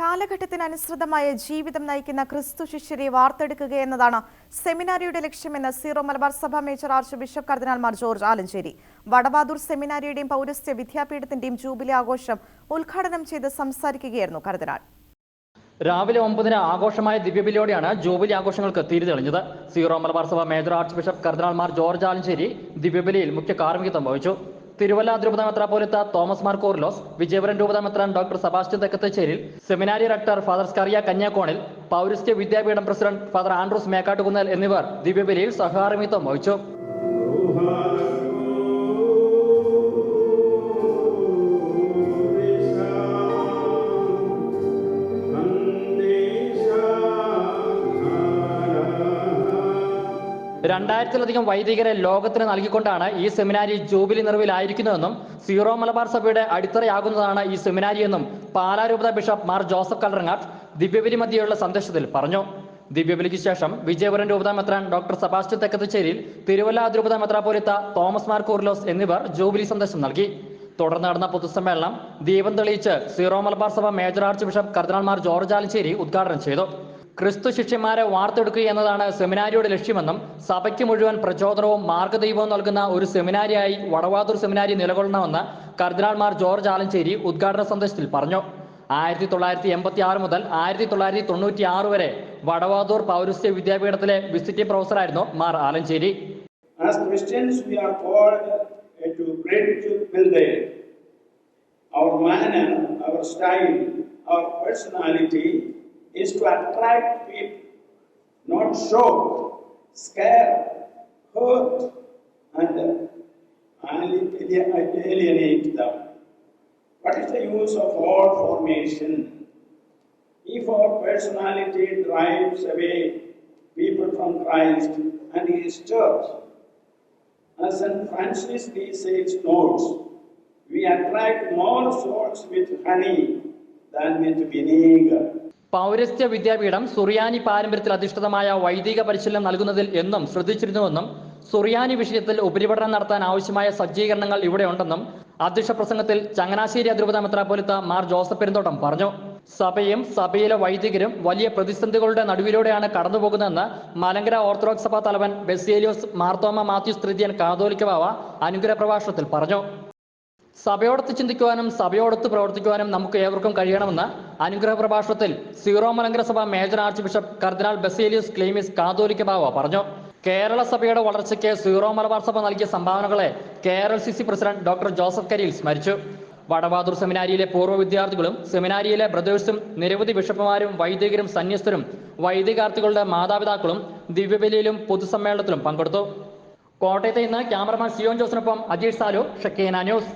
കാലഘട്ടത്തിനനുസൃതമായ ജീവിതം നയിക്കുന്ന ക്രിസ്തു ശിഷ്യരെ വാർത്തെടുക്കുക എന്നതാണ് സെമിനാരിയുടെ ലക്ഷ്യമെന്ന് സീറോ മലബാർ സഭ മേജർ ആർച്ച് ബിഷപ്പ് കർദിനാൾമാർ ജോർജ് ആലഞ്ചേരി. വടവാതൂർ സെമിനാരിയുടെയും പൗരസ്ത്യ വിദ്യാപീഠത്തിന്റെയും ജൂബിലി ആഘോഷം ഉദ്ഘാടനം ചെയ്ത് സംസാരിക്കുകയായിരുന്നു കർദിനാൾ. രാവിലെ ഒമ്പതിന് ആഘോഷമായ ദിവ്യബലിയോടെയാണ് ജൂബിലി ആഘോഷങ്ങൾക്ക് തിരി തെളിഞ്ഞത്. സീറോ മലബാർ സഭ മേജർ ആർച്ച് ബിഷപ്പ് കർദിനാൾമാർ ജോർജ് ആലഞ്ചേരി ദിവ്യബലിയിൽ മുഖ്യ കാർമ്മികത്വം വഹിച്ചു. തിരുവല്ല ദ്രുപത മെത്രാപോലിത്ത തോമസ് മാർ കോർലോസ് വിജയപുരം രൂപത മെത്രാൻ doctor Sebastian Thekkethecherry seminary rector father Scaria Kanyakonil പൗരസ്ത്യ വിദ്യാപീഠം പ്രസിഡന്റ് ഫാദർ ആൻഡ്രൂസ് മേക്കാട്ടുകുന്നൽ എന്നിവർ ദിവ്യബലിയിൽ സഹകാർമ്മിത്വം വഹിച്ചു. രണ്ടായിരത്തിലധികം വൈദികരെ ലോകത്തിന് നൽകിക്കൊണ്ടാണ് ഈ സെമിനാരി ജൂബിലി നിറവിലായിരിക്കുന്നതെന്നും സീറോ മലബാർ സഭയുടെ അടിത്തറയാകുന്നതാണ് ഈ സെമിനാരി എന്നും പാലാരൂപത ബിഷപ്പ് മാർ ജോസഫ് കല്ലറങ്ങാട്ട് ദിവ്യബലി മധ്യയുള്ള സന്ദേശത്തിൽ പറഞ്ഞു. ദിവ്യബലിക്ക് ശേഷം വിജയപുരം രൂപത മെത്രാൻ ഡോക്ടർ സെബാസ്റ്റ്യൻ തെക്കത്തുചേരിയിൽ തിരുവല്ല അതിരൂപത മെത്രാപോലിത്ത തോമസ് മാർ കൂർലോസ് എന്നിവർ ജൂബിലി സന്ദേശം നൽകി. തുടർന്ന് നടന്ന പൊതുസമ്മേളനം ദീപം തെളിയിച്ച് സീറോ മലബാർ സഭ മേജർ ആർച്ച് ബിഷപ്പ് കർദിനാൾമാർ ജോർജ് ആലഞ്ചേരി ഉദ്ഘാടനം ചെയ്തു. ക്രിസ്തു ശിഷ്യന്മാരെ വാർത്തെടുക്കുക എന്നതാണ് സെമിനാരിയുടെ ലക്ഷ്യമെന്നും സഭയ്ക്ക് മുഴുവൻ പ്രചോദനവും മാർഗദൈവവും നൽകുന്ന ഒരു സെമിനാരിയായി വടവാതൂർ സെമിനാരി നിലകൊള്ളണമെന്ന് കർദിനാൾമാർ ജോർജ് ആലഞ്ചേരി ഉദ്ഘാടന സന്ദേശത്തിൽ പറഞ്ഞു ആയിരത്തി തൊള്ളായിരത്തി എൺപത്തി ആറ് മുതൽ ആയിരത്തി തൊള്ളായിരത്തി തൊണ്ണൂറ്റി ആറ് വരെ വടവാതൂർ പൗരസ്ത്യ വിദ്യാപീഠത്തിലെ visiting പ്രൊഫസറായിരുന്നു Mar Alencherry As Christians, we are called to to. Our manner, our style, our personality is to attract people, not shock, scare, hurt, and uh, alienate them. What is the use of all formation? If our personality drives away people from Christ and His church, as St. Francis de Sales notes, we attract more souls with honey than with vinegar. പൗരസ്ത്യ വിദ്യാപീഠം സുറിയാനി പാരമ്പര്യത്തിൽ അധിഷ്ഠിതമായ വൈദിക പരിശീലനം നൽകുന്നതിൽ എന്നും ശ്രദ്ധിച്ചിരുന്നുവെന്നും സുറിയാനി വിഷയത്തിൽ ഉപരിപഠനം നടത്താൻ ആവശ്യമായ സജ്ജീകരണങ്ങൾ ഇവിടെ ഉണ്ടെന്നും അധ്യക്ഷ പ്രസംഗത്തിൽ ചങ്ങനാശ്ശേരി അതിരൂപത മെത്രാപ്പോലിത്ത മാർ ജോസഫ് പെരുന്തോട്ടം പറഞ്ഞു. സഭയും സഭയിലെ വൈദികരും വലിയ പ്രതിസന്ധികളുടെ നടുവിലൂടെയാണ് കടന്നുപോകുന്നതെന്ന് മലങ്കര ഓർത്തഡോക്സ് സഭാ തലവൻ ബെസേലിയോസ് മാർത്തോമ മാത്യൂസ് കാതോലിക്ക ബാവ അനുഗ്രഹ പ്രഭാഷണത്തിൽ പറഞ്ഞു. സഭയോടൊത്ത് ചിന്തിക്കുവാനും സഭയോടത്ത് പ്രവർത്തിക്കുവാനും നമുക്ക് ഏവർക്കും കഴിയണമെന്ന് അനുഗ്രഹ പ്രഭാഷണത്തിൽ സീറോ മലങ്കര സഭ മേജർ ആർച്ച് ബിഷപ്പ് കർദിനാൾ ബസേലിയസ് ക്ലീമിസ് കാതോലിക്ക ബാവ പറഞ്ഞു. കേരള സഭയുടെ വളർച്ചയ്ക്ക് സീറോ മലബാർ സഭ നൽകിയ സംഭാവനകളെ Kerala C C president doctor Joseph Kariyil സ്മരിച്ചു. Vadavathoor സെമിനാരിയിലെ പൂർവ വിദ്യാർത്ഥികളും സെമിനാരിയിലെ ബ്രദേഴ്സും നിരവധി ബിഷപ്പുമാരും വൈദികരും സന്യസ്തരും വൈദികാർത്ഥികളുടെ മാതാപിതാക്കളും ദിവ്യബലിയിലും പൊതുസമ്മേളനത്തിലും പങ്കെടുത്തു. കോട്ടയത്ത് ഇന്ന് ക്യാമറമാൻ സിയോൻ ജോസിനൊപ്പം അജീഷ് സാലു ഷക്കേന ന്യൂസ്.